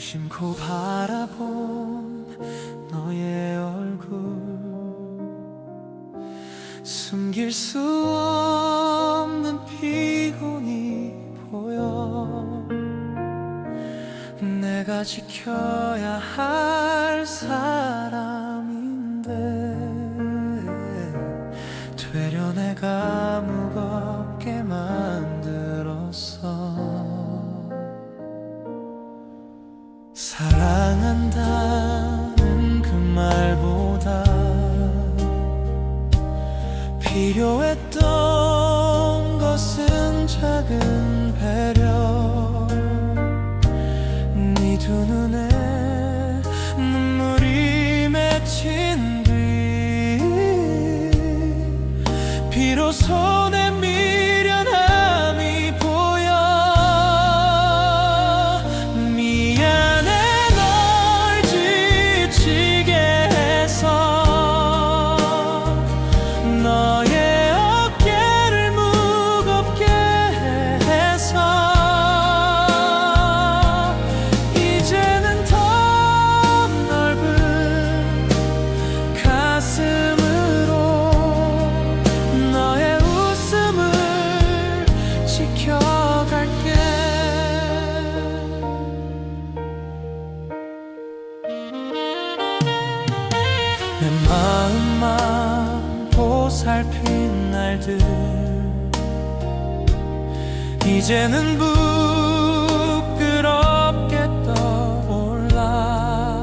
무심코 바라본 너의 얼굴. 숨길 수 없는 피곤이 보여. 내가 지켜야 할 사람인데 되려 내가 사랑한다는 그 말보다 필요했던 것은 작은 배려. 네 두 눈에 눈물이 맺힌 뒤 비로소 내 마음만 보살핀 날들. 이제는 부끄럽게 떠올라.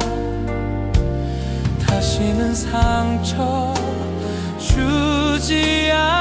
다시는 상처 주지 않게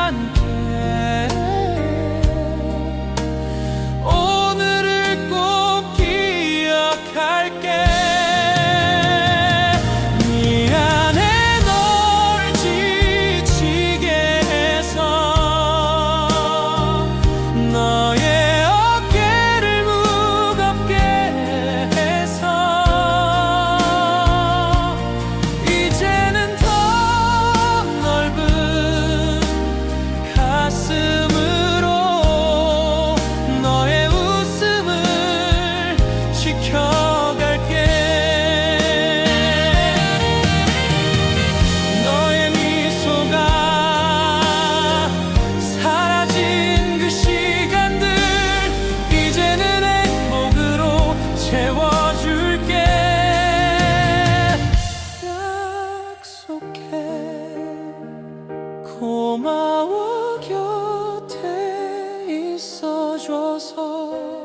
고마워 곁에 있어줘서 나